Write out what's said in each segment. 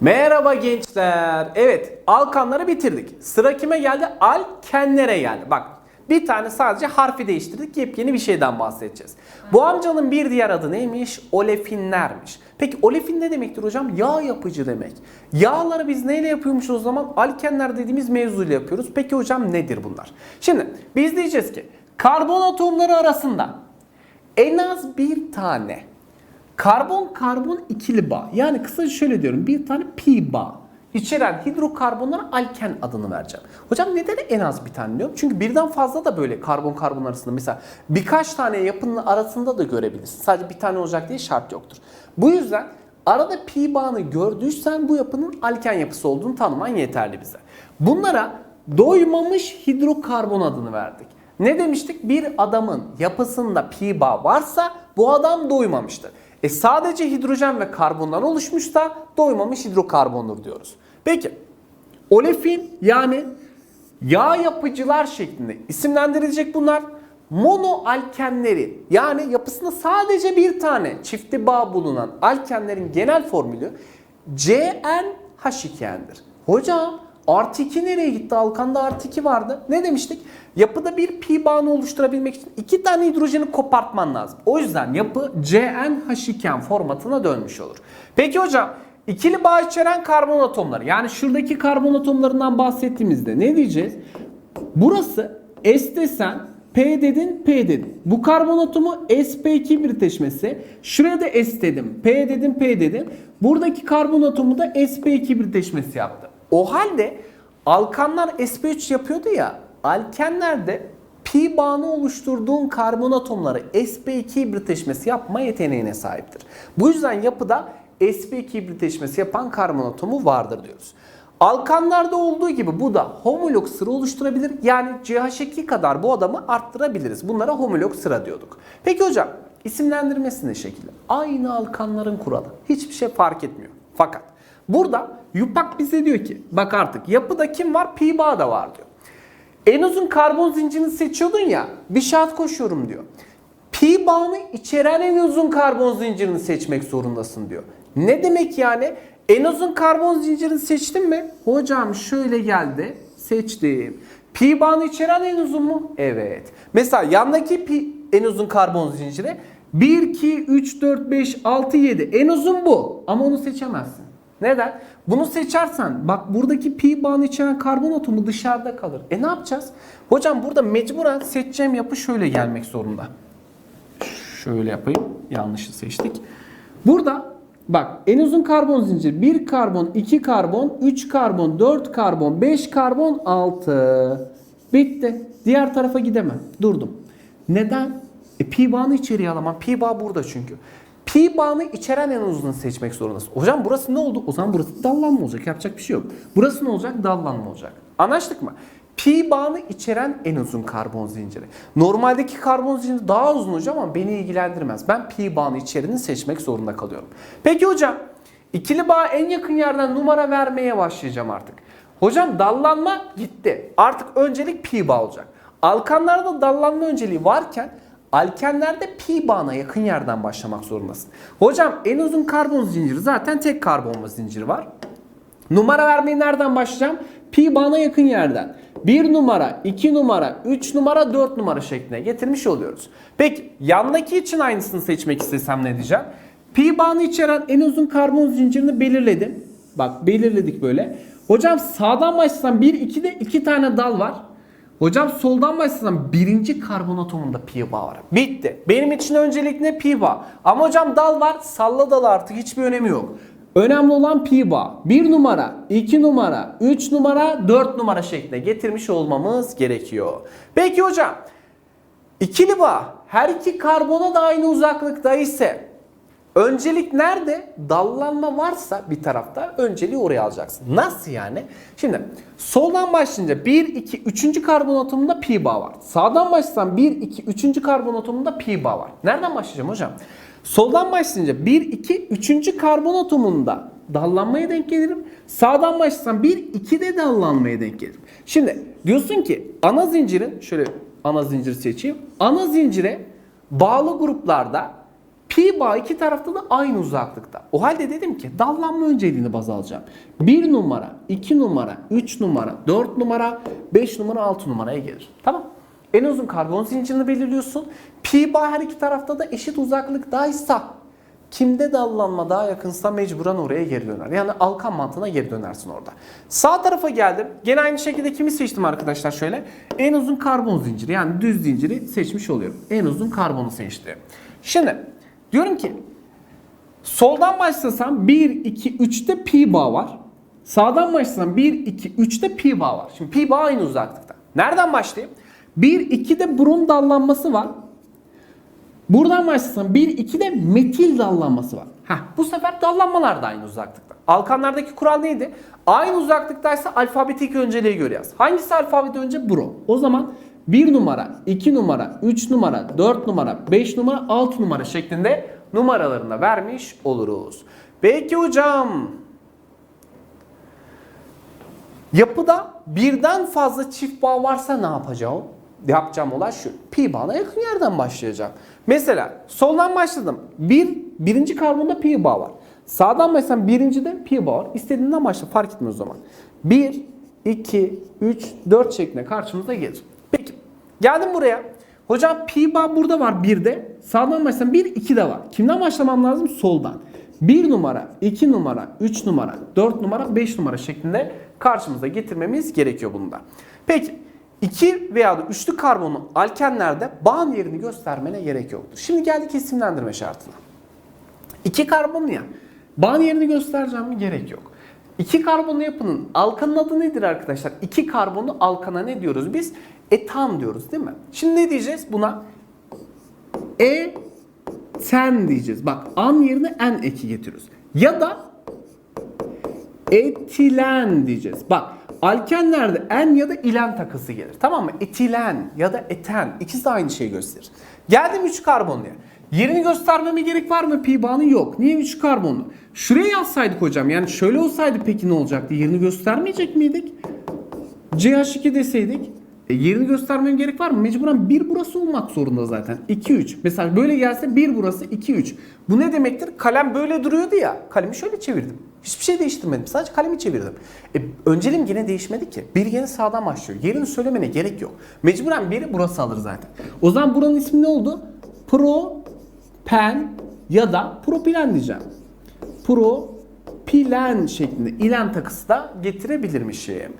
Merhaba gençler. Evet, alkanları bitirdik. Sıra kime geldi? Alkenlere geldi. Bak, bir tane sadece harfi değiştirdik. Yepyeni bir şeyden bahsedeceğiz. Bu amcanın bir diğer adı neymiş? Olefinlermiş. Peki olefin ne demektir hocam? Yağ yapıcı demek. Yağları biz neyle yapıyormuşuz o zaman? Alkenler dediğimiz mevzuyla yapıyoruz. Peki hocam nedir bunlar? Şimdi biz diyeceğiz ki karbon atomları arasında en az bir tane Karbon karbon ikili bağ. Yani kısaca şöyle diyorum. Bir tane pi bağ içeren hidrokarbonlara alken adını vereceğim. Hocam neden en az bir tane diyorum? Çünkü birden fazla da böyle karbon karbon arasında mesela birkaç tane yapının arasında da görebilirsin. Sadece bir tane olacak diye şart yoktur. Bu yüzden arada pi bağını gördüysen bu yapının alken yapısı olduğunu tanıman yeterli bize. Bunlara doymamış hidrokarbon adını verdik. Ne demiştik? Bir adamın yapısında pi bağ varsa bu adam doymamıştır. E sadece hidrojen ve karbondan oluşmuşsa doymamış hidrokarbondur diyoruz. Peki olefin yani yağ yapıcılar şeklinde isimlendirilecek bunlar. Monoalkenleri yani yapısında sadece bir tane çifti bağ bulunan alkenlerin genel formülü CnH2n'dir. Hocam artı 2 nereye gitti? Alkanda artı 2 vardı. Ne demiştik? Yapıda bir pi bağını oluşturabilmek için iki tane hidrojeni kopartman lazım. O yüzden yapı CnH2n formatına dönmüş olur. Peki hocam ikili bağ içeren karbon atomları yani şuradaki karbon atomlarından bahsettiğimizde ne diyeceğiz? Burası S desen P dedin P dedin. Bu karbon atomu sp2 birleşmesi. Şuraya da S dedim. P dedim P dedim. Buradaki karbon atomu da sp2 birleşmesi yaptı. O halde alkanlar sp3 yapıyordu ya. Alkenlerde pi bağını oluşturduğun karbon atomları sp2 birleşmesi yapma yeteneğine sahiptir. Bu yüzden yapıda sp2 birleşmesi yapan karbon atomu vardır diyoruz. Alkanlarda olduğu gibi bu da homolog sıra oluşturabilir. Yani CH2 kadar bu adamı arttırabiliriz. Bunlara homolog sıra diyorduk. Peki hocam isimlendirmesi ne şekilde? Aynı alkanların kuralı. Hiçbir şey fark etmiyor. Fakat burada Yupak bize diyor ki bak artık yapıda kim var? Pi bağ da var diyor. En uzun karbon zincirini seçiyordun ya bir şart koşuyorum diyor. Pi bağını içeren en uzun karbon zincirini seçmek zorundasın diyor. Ne demek yani? En uzun karbon zincirini seçtin mi? Hocam şöyle geldi. Seçtim. Pi bağını içeren en uzun mu? Evet. Mesela yandaki pi en uzun karbon zinciri 1, 2, 3, 4, 5, 6, 7. En uzun bu. Ama onu seçemezsin. Neden? Bunu seçersen bak buradaki pi bağını içeren karbon atomu dışarıda kalır. E ne yapacağız? Hocam burada mecburen seçeceğim yapı şöyle gelmek zorunda. Şöyle yapayım. Yanlışı seçtik. Burada bak en uzun karbon zinciri 1 karbon, 2 karbon, 3 karbon, 4 karbon, 5 karbon, 6. Bitti. Diğer tarafa gidemem. Durdum. Neden? E, pi bağını içeriye alamam. Pi bağ burada çünkü. Pi bağını içeren en uzunu seçmek zorundasın. Hocam burası ne oldu? O zaman burası dallanma olacak. Yapacak bir şey yok. Burası ne olacak? Dallanma olacak. Anlaştık mı? Pi bağını içeren en uzun karbon zinciri. Normaldeki karbon zinciri daha uzun hocam ama beni ilgilendirmez. Ben pi bağını içerini seçmek zorunda kalıyorum. Peki hocam ikili bağ en yakın yerden numara vermeye başlayacağım artık. Hocam dallanma gitti. Artık öncelik pi bağ olacak. Alkanlarda dallanma önceliği varken alkenlerde pi bağına yakın yerden başlamak zorundasın. Hocam en uzun karbon zinciri zaten tek karbon zinciri var. Numara vermeyi nereden başlayacağım? Pi bağına yakın yerden. 1 numara, 2 numara, 3 numara, 4 numara şekline getirmiş oluyoruz. Peki yandaki için aynısını seçmek istesem ne diyeceğim? Pi bağını içeren en uzun karbon zincirini belirledim. Bak belirledik böyle. Hocam sağdan başlasam 1, 2'de 2 tane dal var. Hocam soldan başlasam birinci karbon atomunda pi bağ var. Bitti. Benim için öncelik ne pi bağ. Ama hocam dal var salla dal artık hiçbir önemi yok. Önemli olan pi bağ. 1 numara, 2 numara, 3 numara, 4 numara şeklinde getirmiş olmamız gerekiyor. Peki hocam ikili bağ her iki karbona da aynı uzaklıkta ise Öncelik nerede? Dallanma varsa bir tarafta önceliği oraya alacaksın. Nasıl yani? Şimdi soldan başlayınca 1, 2, 3. karbon atomunda pi bağ var. Sağdan başlasam 1, 2, 3. karbon atomunda pi bağ var. Nereden başlayacağım hocam? Soldan başlayınca 1, 2, 3. karbon atomunda dallanmaya denk gelirim. Sağdan başlasam 1, 2'de dallanmaya denk gelirim. Şimdi diyorsun ki ana zincirin, şöyle ana zinciri seçeyim. Ana zincire bağlı gruplarda Pi bağ iki tarafta da aynı uzaklıkta. O halde dedim ki dallanma önceliğini baz alacağım. 1 numara, 2 numara, 3 numara, 4 numara, 5 numara, 6 numaraya gelir. Tamam. En uzun karbon zincirini belirliyorsun. Pi bağ her iki tarafta da eşit uzaklıktaysa kimde dallanma daha yakınsa mecburen oraya geri döner. Yani alkan mantığına geri dönersin orada. Sağ tarafa geldim. Gene aynı şekilde kimi seçtim arkadaşlar şöyle. En uzun karbon zinciri yani düz zinciri seçmiş oluyorum. En uzun karbonu seçtim. Şimdi diyorum ki soldan başlasam 1, 2, 3'te pi bağ var. Sağdan başlasam 1, 2, 3'te pi bağ var. Şimdi pi bağ aynı uzaklıkta. Nereden başlayayım? 1, 2'de brom dallanması var. Buradan başlasam 1, 2'de metil dallanması var. Heh, bu sefer dallanmalar da aynı uzaklıkta. Alkanlardaki kural neydi? Aynı uzaklıktaysa alfabetik önceliğe göre yaz. Hangisi alfabede önce? Brom. O zaman 1 numara, 2 numara, 3 numara, 4 numara, 5 numara, 6 numara şeklinde numaralarını vermiş oluruz. Peki hocam. Yapıda birden fazla çift bağ varsa ne yapacağım? Yapacağım olay şu. Pi bağına yakın yerden başlayacağım. Mesela soldan başladım. Bir, birinci karbonda pi bağ var. Sağdan başlasam birincide pi bağ var. İstediğinden başla fark etmez o zaman. 1, 2, 3, 4 şeklinde karşımıza gelir. Geldim buraya. Hocam pi bağ burada var 1'de. Sağdan başlasam 1, 2 de var. Kimden başlamam lazım? Soldan. 1 numara, 2 numara, 3 numara, 4 numara, 5 numara şeklinde karşımıza getirmemiz gerekiyor bunda. Peki 2 veya da üçlü karbonun alkenlerde bağın yerini göstermene gerek yoktur. Şimdi geldik isimlendirme şartına. 2 karbonlu ya. Bağın yerini göstereceğim mi? Gerek yok. 2 karbonlu yapının alkanın adı nedir arkadaşlar? 2 karbonlu alkana ne diyoruz biz? Etan diyoruz değil mi? Şimdi ne diyeceğiz buna? E sen diyeceğiz. Bak an yerine en eki getiriyoruz. Ya da etilen diyeceğiz. Bak alkenlerde en ya da ilen takısı gelir. Tamam mı? Etilen ya da eten ikisi de aynı şeyi gösterir. Geldim 3 karbonluya. Yerini göstermeme gerek var mı? Pi bağının yok. Niye 3 karbonlu? Şuraya yazsaydık hocam. Yani şöyle olsaydı peki ne olacaktı? Yerini göstermeyecek miydik? CH2 deseydik. E yerini göstermem gerek var mı? Mecburen 1 burası olmak zorunda zaten. 2 3. Mesela böyle gelse 1 burası 2 3. Bu ne demektir? Kalem böyle duruyordu ya. Kalemi şöyle çevirdim. Hiçbir şey değiştirmedim. Sadece kalemi çevirdim. E, önceliğim yine değişmedi ki. Bir yine sağdan başlıyor. Yerini söylemene gerek yok. Mecburen biri burası alır zaten. O zaman buranın ismi ne oldu? Propen ya da propilen diyeceğim. Propilen şeklinde ilen takısı da getirebilirmişim.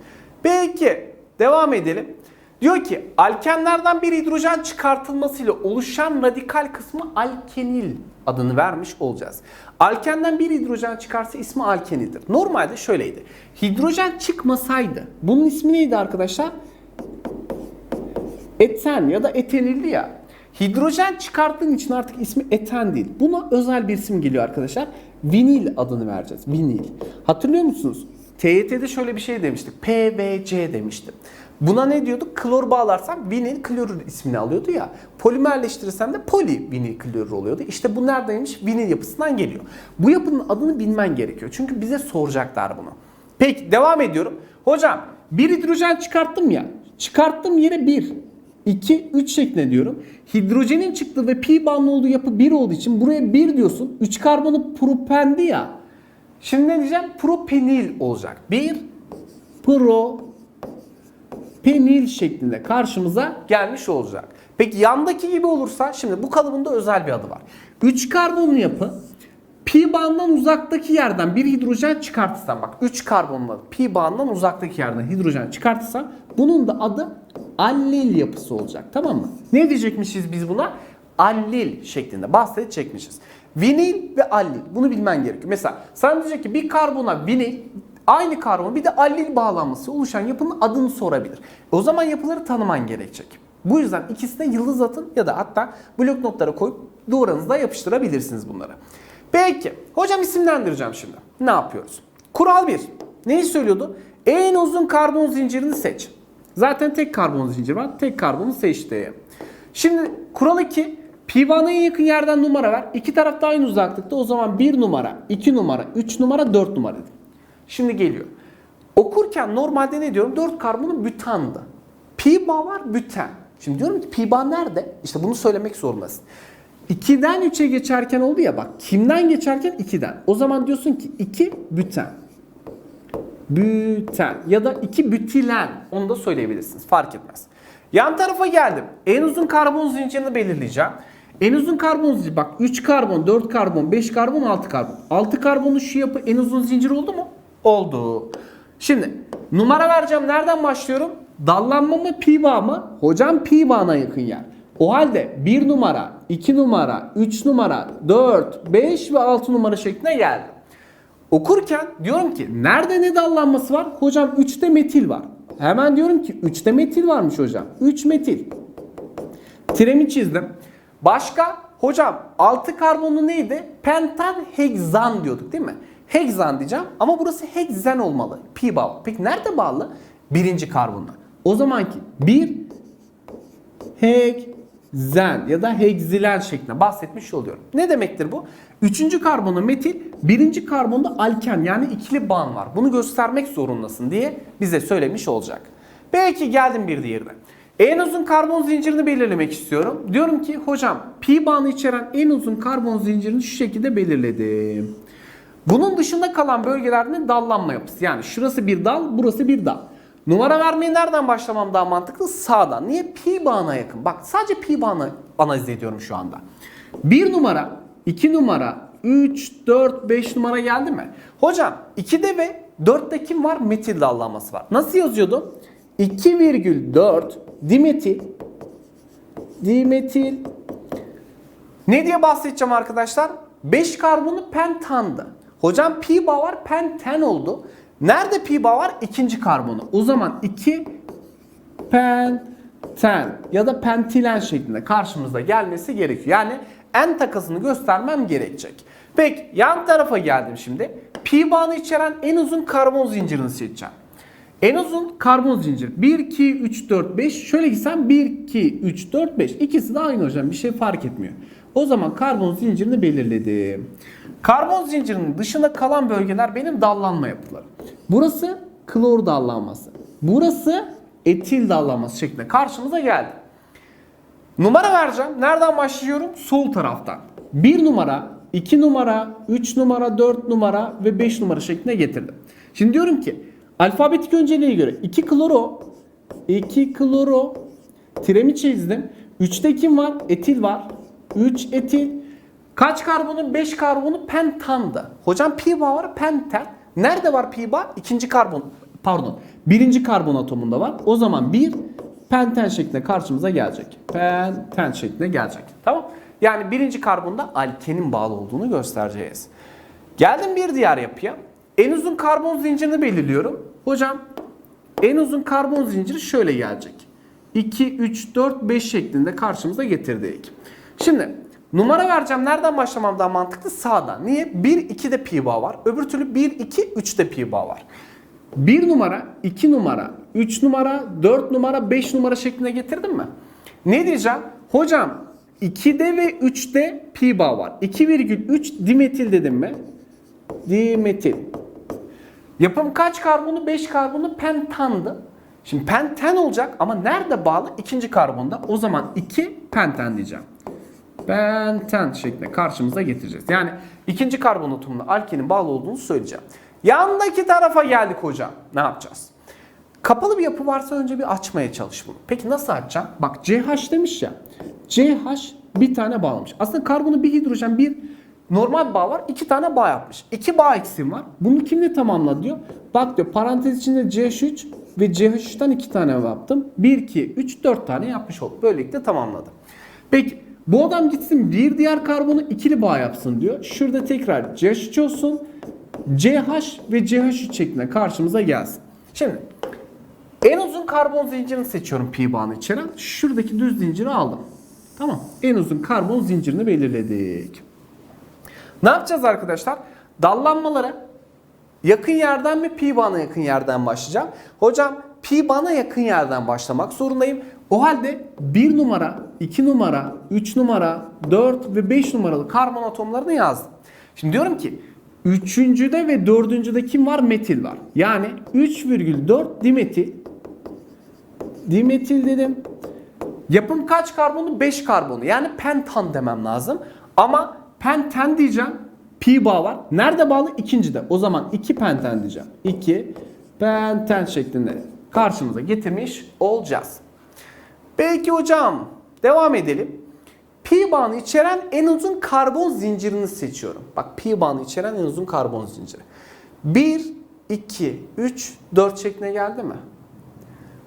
Peki devam edelim. Diyor ki alkenlerden bir hidrojen çıkartılmasıyla oluşan radikal kısmı alkenil adını vermiş olacağız. Alkenden bir hidrojen çıkarsa ismi alkenildir. Normalde şöyleydi. Hidrojen çıkmasaydı bunun ismi neydi arkadaşlar? Eten ya da etenildi ya. Hidrojen çıkarttığın için artık ismi eten değil. Buna özel bir isim geliyor arkadaşlar. Vinil adını vereceğiz. Vinil. Hatırlıyor musunuz? TYT'de şöyle bir şey demiştik. PVC demiştim. Buna ne diyorduk? Klor bağlarsam vinil klorür ismini alıyordu ya. Polimerleştirirsem de poli vinil klorür oluyordu. İşte bu neredeymiş? Vinil yapısından geliyor. Bu yapının adını bilmen gerekiyor. Çünkü bize soracaklar bunu. Peki devam ediyorum. Hocam bir hidrojen çıkarttım ya. Çıkarttım yere 1, 2, 3 şeklinde diyorum. Hidrojenin çıktığı ve pi bağımlı olduğu yapı 1 olduğu için buraya 1 diyorsun. 3 karbonu propendi ya. Şimdi ne diyeceğim? Propenil olacak. 1 pro penil şeklinde karşımıza gelmiş olacak. Peki yandaki gibi olursa şimdi bu kalıbın da özel bir adı var. 3 karbonlu yapı pi bağından uzaktaki yerden bir hidrojen çıkartırsam bak 3 karbonlu pi bağından uzaktaki yerden hidrojen çıkartırsam bunun da adı allil yapısı olacak tamam mı? Ne diyecekmişiz biz buna? Allil şeklinde bahsedecekmişiz. Vinil ve allil bunu bilmen gerekiyor. Mesela sana diyecek ki bir karbona vinil Aynı karbon bir de allil bağlanması oluşan yapının adını sorabilir. O zaman yapıları tanıman gerekecek. Bu yüzden ikisine yıldız atın ya da hatta blok notlara koyup duvarınızda yapıştırabilirsiniz bunları. Peki hocam isimlendireceğim şimdi. Ne yapıyoruz? Kural 1. Neyi söylüyordu? En uzun karbon zincirini seç. Zaten tek karbon zinciri var. Tek karbonu seçti. Şimdi kural 2. Pi en yakın yerden numara ver. İki taraf da aynı uzaklıkta. O zaman 1 numara, 2 numara, 3 numara, 4 numara dedim. Şimdi geliyor. Okurken normalde ne diyorum? 4 karbonu bütandı. Pi var büten. Şimdi diyorum ki pi nerede? İşte bunu söylemek zorundasın. 2'den 3'e geçerken oldu ya bak. Kimden geçerken 2'den. O zaman diyorsun ki 2 büten. Büten ya da 2 bütilen. Onu da söyleyebilirsiniz. Fark etmez. Yan tarafa geldim. En uzun karbon zincirini belirleyeceğim. En uzun karbon zinciri bak 3 karbon, 4 karbon, 5 karbon, 6 karbon. 6 karbonun şu yapı en uzun zincir oldu mu? Oldu. Şimdi numara vereceğim. Nereden başlıyorum? Dallanma mı pi bağ mı? Hocam pi bağına yakın yer. O halde 1 numara, 2 numara, 3 numara, 4, 5 ve 6 numara şeklinde geldi. Okurken diyorum ki nerede ne dallanması var? Hocam 3'te metil var. Hemen diyorum ki 3'te metil varmış hocam. 3 metil. Tiremi çizdim. Başka? Hocam 6 karbonu neydi? Pentanheksan diyorduk değil mi? Heksan diyeceğim ama burası heksen olmalı. Pi bağlı. Peki nerede bağlı? Birinci karbonla. O zamanki bir heksen ya da hegzilen şeklinde bahsetmiş oluyorum. Ne demektir bu? Üçüncü karbonu metil, birinci karbonda alken yani ikili bağın var. Bunu göstermek zorundasın diye bize söylemiş olacak. Belki geldim bir diğerine. En uzun karbon zincirini belirlemek istiyorum. Diyorum ki hocam pi bağını içeren en uzun karbon zincirini şu şekilde belirledim. Bunun dışında kalan bölgelerde dallanma yapısı. Yani şurası bir dal, burası bir dal. Numara vermeyi nereden başlamam daha mantıklı? Sağdan. Niye? Pi bağına yakın. Bak sadece pi bağını analiz ediyorum şu anda. 1 numara, 2 numara, 3, 4, 5 numara geldi mi? Hocam 2'de ve 4'te kim var? Metil dallanması var. Nasıl yazıyordum? 2,4 dimetil dimetil ne diye bahsedeceğim arkadaşlar? 5 karbonu pentandı. Hocam pi bağ var penten oldu. Nerede pi bağ var? İkinci karbonu. O zaman 2 penten ya da pentilen şeklinde karşımıza gelmesi gerekiyor. Yani en takasını göstermem gerekecek. Peki yan tarafa geldim şimdi. Pi bağını içeren en uzun karbon zincirini seçeceğim. En uzun karbon zincir. 1, 2, 3, 4, 5. Şöyle gitsem 1, 2, 3, 4, 5. İkisi de aynı hocam. Bir şey fark etmiyor. O zaman karbon zincirini belirledim. Karbon zincirinin dışında kalan bölgeler benim dallanma yapıları. Burası klor dallanması. Burası etil dallanması şeklinde karşımıza geldi. Numara vereceğim. Nereden başlıyorum? Sol taraftan. 1 numara, 2 numara, 3 numara, 4 numara ve 5 numara şeklinde getirdim. Şimdi diyorum ki alfabetik önceliğe göre 2 kloro, 2 kloro, tiremi çizdim. 3'te kim var? Etil var. 3 etil. Kaç karbonu? 5 karbonu pentandı. Hocam pi bağ var penten. Nerede var pi bağ? İkinci karbon. Pardon. Birinci karbon atomunda var. O zaman bir penten şeklinde karşımıza gelecek. Penten şeklinde gelecek. Tamam. Yani birinci karbonda alkenin bağlı olduğunu göstereceğiz. Geldim bir diğer yapıya. En uzun karbon zincirini belirliyorum. Hocam en uzun karbon zinciri şöyle gelecek. 2, 3, 4, 5 şeklinde karşımıza getirdik. Şimdi numara vereceğim. Nereden başlamam daha mantıklı? Sağdan. Niye? 1, 2'de pi bağ var. Öbür türlü 1, 2, 3'te pi bağ var. 1 numara, 2 numara, 3 numara, 4 numara, 5 numara şeklinde getirdim mi? Ne diyeceğim? Hocam 2'de ve 3'te pi bağ var. 2,3 dimetil dedim mi? Dimetil. Yapım kaç karbonu? 5 karbonu pentandı. Şimdi penten olacak ama nerede bağlı? İkinci karbonda. O zaman 2 penten diyeceğim. Penten şeklinde karşımıza getireceğiz. Yani ikinci karbon alkenin bağlı olduğunu söyleyeceğim. Yandaki tarafa geldik hocam. Ne yapacağız? Kapalı bir yapı varsa önce bir açmaya çalış bunu. Peki nasıl açacağım? Bak CH demiş ya. CH bir tane bağlamış. Aslında karbonu bir hidrojen bir normal bağ var. iki tane bağ yapmış. İki bağ eksim var. Bunu kimle tamamla diyor. Bak diyor parantez içinde CH3 ve CH3'ten iki tane yaptım. 1, 2, 3, 4 tane yapmış olduk. Böylelikle tamamladım. Peki bu adam gitsin bir diğer karbonu ikili bağ yapsın diyor. Şurada tekrar CH3 olsun. CH ve CH3 şeklinde karşımıza gelsin. Şimdi en uzun karbon zincirini seçiyorum pi bağını içeren. Şuradaki düz zinciri aldım. Tamam. En uzun karbon zincirini belirledik. Ne yapacağız arkadaşlar? Dallanmalara yakın yerden mi pi bağına yakın yerden başlayacağım? Hocam pi bağına yakın yerden başlamak zorundayım. O halde 1 numara, 2 numara, 3 numara, 4 ve 5 numaralı karbon atomlarını yazdım. Şimdi diyorum ki Üçüncüde ve dördüncüde kim var? Metil var. Yani 3,4 dimetil. Dimetil dedim. Yapım kaç karbonlu? 5 karbonlu. Yani pentan demem lazım. Ama penten diyeceğim. Pi bağı var. Nerede bağlı? İkincide. O zaman 2 penten diyeceğim. 2 penten şeklinde karşımıza getirmiş olacağız. Peki hocam devam edelim. Pi bağını içeren en uzun karbon zincirini seçiyorum. Bak pi bağını içeren en uzun karbon zinciri. 1, 2, 3, 4 şekline geldi mi?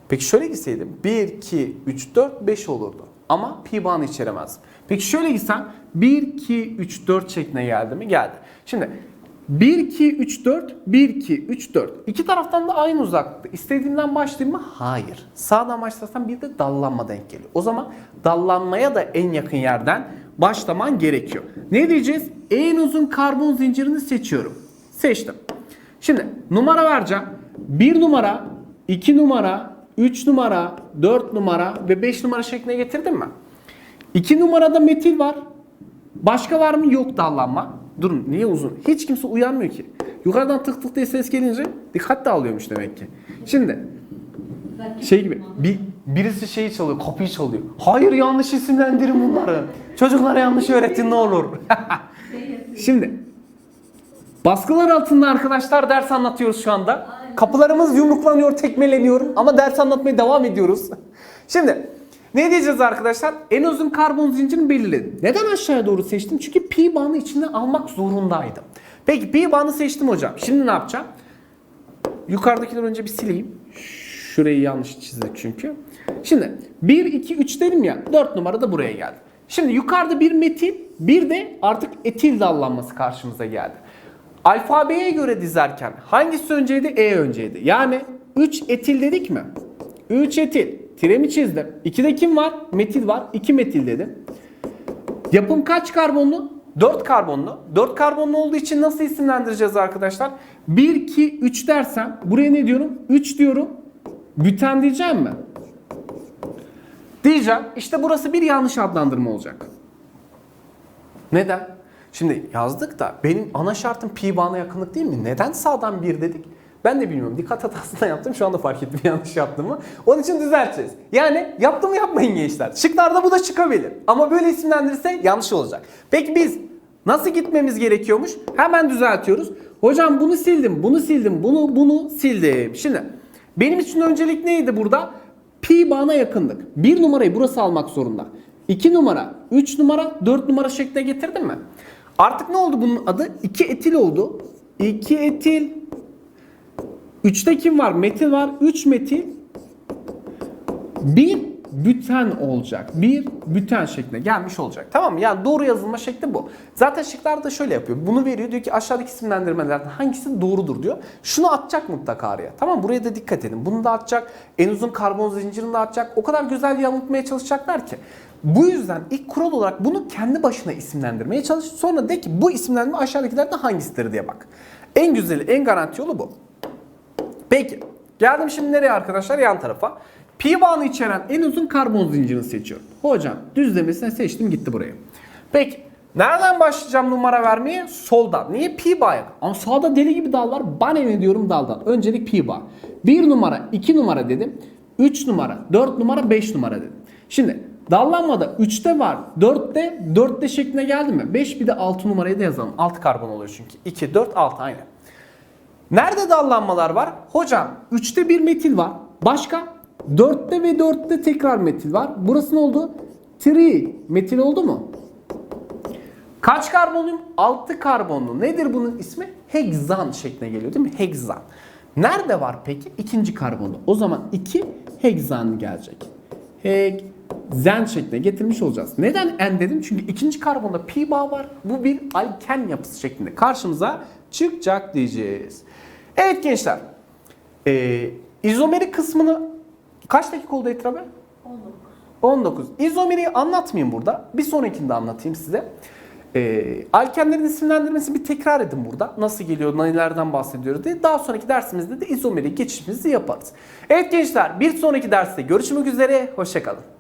Peki şöyle gitseydim 1, 2, 3, 4, 5 olurdu. Ama pi bağını içeremez. Peki şöyle gitsem 1, 2, 3, 4 şekline geldi mi? Geldi. Şimdi 1, 2, 3, 4, 1, 2, 3, 4. İki taraftan da aynı uzaklıkta. İstediğimden başlayayım mı? Hayır. Sağdan başlarsam bir de dallanma denk geliyor. O zaman dallanmaya da en yakın yerden başlaman gerekiyor. Ne diyeceğiz? En uzun karbon zincirini seçiyorum. Seçtim. Şimdi numara vereceğim. 1 numara, 2 numara, 3 numara, 4 numara ve 5 numara şekline getirdim mi? 2 numarada metil var. Başka var mı? Yok dallanma. Durun niye uzun? Hiç kimse uyanmıyor ki. Yukarıdan tık tık diye ses gelince dikkat dağılıyormuş demek ki. Şimdi şey gibi bir, birisi şeyi çalıyor, kapıyı çalıyor. Hayır yanlış isimlendirin bunları. Çocuklara yanlış öğretin ne olur. Şimdi baskılar altında arkadaşlar ders anlatıyoruz şu anda. Kapılarımız yumruklanıyor, tekmeleniyor ama ders anlatmaya devam ediyoruz. Şimdi ne diyeceğiz arkadaşlar? En uzun karbon zincirini belirledim. Neden aşağıya doğru seçtim? Çünkü pi bağını içine almak zorundaydım. Peki pi bağını seçtim hocam. Şimdi ne yapacağım? Yukarıdakileri önce bir sileyim. Şurayı yanlış çizdik çünkü. Şimdi 1, 2, 3 dedim ya 4 numara da buraya geldi. Şimdi yukarıda bir metil bir de artık etil dallanması karşımıza geldi. Alfabeye göre dizerken hangisi önceydi? E önceydi. Yani 3 etil dedik mi? 3 etil. Tiremi çizdim. 2'de kim var? Metil var. 2 metil dedim. Yapım kaç karbonlu? 4 karbonlu. 4 karbonlu olduğu için nasıl isimlendireceğiz arkadaşlar? 1, 2, 3 dersem buraya ne diyorum? 3 diyorum. Büten diyeceğim mi? Diyeceğim. İşte burası bir yanlış adlandırma olacak. Neden? Şimdi yazdık da benim ana şartım pi bağına yakınlık değil mi? Neden sağdan 1 dedik? Ben de bilmiyorum. Dikkat hatasından yaptım. Şu anda fark ettim yanlış yaptığımı. Onun için düzelteceğiz. Yani yaptığımı yapmayın gençler. Şıklarda bu da çıkabilir. Ama böyle isimlendirirse yanlış olacak. Peki biz nasıl gitmemiz gerekiyormuş? Hemen düzeltiyoruz. Hocam bunu sildim, bunu sildim, bunu bunu sildim. Şimdi benim için öncelik neydi burada? Pi bağına yakınlık. Bir numarayı burası almak zorunda. 2 numara, 3 numara, 4 numara şekline getirdim mi? Artık ne oldu bunun adı? 2 etil oldu. 2 etil. 3'te kim var? Metil var. 3 metil. 1 büten olacak. Bir büten şekline gelmiş olacak. Tamam mı? Yani doğru yazılma şekli bu. Zaten şıklar da şöyle yapıyor. Bunu veriyor. Diyor ki aşağıdaki isimlendirmelerden hangisi doğrudur diyor. Şunu atacak mutlaka araya. Tamam Buraya da dikkat edin. Bunu da atacak. En uzun karbon zincirini de atacak. O kadar güzel yanıltmaya çalışacaklar ki. Bu yüzden ilk kural olarak bunu kendi başına isimlendirmeye çalış. Sonra de ki bu isimlendirme aşağıdakilerden hangisidir diye bak. En güzeli, en garanti yolu bu. Peki. Geldim şimdi nereye arkadaşlar? Yan tarafa. Pi bağını içeren en uzun karbon zincirini seçiyorum. Hocam düzlemesine seçtim gitti buraya. Peki. Nereden başlayacağım numara vermeye? Soldan. Niye? Pi bağı. Ama sağda deli gibi dal var. Bana ne diyorum daldan. Öncelik pi bağı. 1 numara, 2 numara dedim. 3 numara, 4 numara, 5 numara dedim. Şimdi dallanmada 3'te var. 4'te, 4'te şekline geldi mi? 5 bir de 6 numarayı da yazalım. 6 karbon oluyor çünkü. 2, 4, 6 aynı. Nerede dallanmalar var? Hocam 3'te bir metil var. Başka? 4'te ve 4'te tekrar metil var. Burası ne oldu? Tri metil oldu mu? Kaç karbonluyum? 6 karbonlu. Nedir bunun ismi? Hegzan şekline geliyor değil mi? Hegzan. Nerede var peki? İkinci karbonlu. O zaman 2 hegzan gelecek. Hegzen şekline getirmiş olacağız. Neden en dedim? Çünkü ikinci karbonda pi bağ var. Bu bir alken yapısı şeklinde karşımıza çıkacak diyeceğiz. Evet gençler. Ee, izomeri kısmını kaç dakika oldu Etra Bey? 19. İzomeri anlatmayayım burada. Bir sonrakinde anlatayım size. Ee, alkenlerin isimlendirmesi bir tekrar edin burada. Nasıl geliyor, nelerden bahsediyoruz diye. Daha sonraki dersimizde de izomeri geçişimizi yaparız. Evet gençler bir sonraki derste görüşmek üzere. Hoşçakalın.